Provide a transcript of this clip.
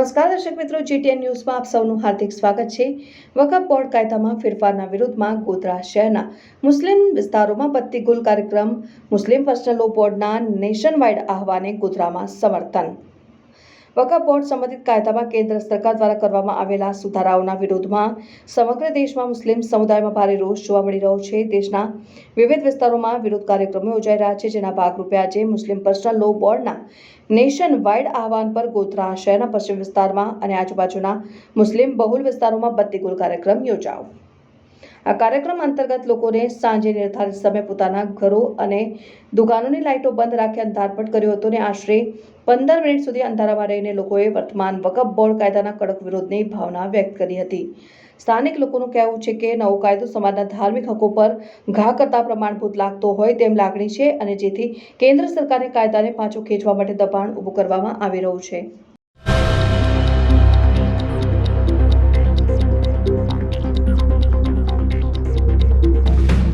નમસ્કાર, દર્શક મિત્રો જીટીએન ન્યૂઝમાં આપ સૌનું હાર્દિક સ્વાગત છે. વકફ બોર્ડ કાયદામાં ફેરફારના વિરોધમાં ગોધરા શહેરના મુસ્લિમ વિસ્તારોમાં બત્તી ગુલ કાર્યક્રમ, મુસ્લિમ પર્સનલ લો બોર્ડના નેશન વાઇડ આહવાને ગોધરામાં સમર્થન વકફ બોર્ડ સંબંધિત કાયદામાં કેન્દ્ર સરકાર દ્વારા કરવામાં આવેલા સુધારાઓના વિરોધમાં સમગ્ર દેશમાં મુસ્લિમ સમુદાયમાં ભારે રોષ જોવા મળી રહ્યો છે. દેશના વિવિધ વિસ્તારોમાં વિરોધ કાર્યક્રમો યોજાઈ રહ્યા છે, જેના ભાગરૂપે આજે મુસ્લિમ પર્સનલ લો બોર્ડના નેશન વાઇડ આહવાન પર ગોધરા શહેરના પશ્ચિમ વિસ્તારમાં અને આજુબાજુના મુસ્લિમ બહુલ વિસ્તારોમાં બત્તીગુલ કાર્યક્રમ યોજાયો. આ કાર્યક્રમ અંતર્ગત લોકોને સાંજે નિર્ધારિત સમયે પોતાના ઘરો અને દુકાનોની લાઇટો બંધ રાખી અંધારપટ કર્યો હતો અને આશરે પંદર મિનિટ સુધી અંધારામાં રહીને લોકોએ વર્તમાન વકફ બોર્ડ કાયદાના કડક વિરોધની ભાવના વ્યક્ત કરી હતી. સ્થાનિક લોકોનું કહેવું છે કે નવો કાયદો સમાજના ધાર્મિક હકો પર ઘા કરતા પ્રમાણભૂત લાગતો હોય તેમ લાગણી છે અને જેથી કેન્દ્ર સરકારે કાયદાને પાછો ખેંચવા માટે દબાણ ઊભું કરવામાં આવી રહ્યું છે.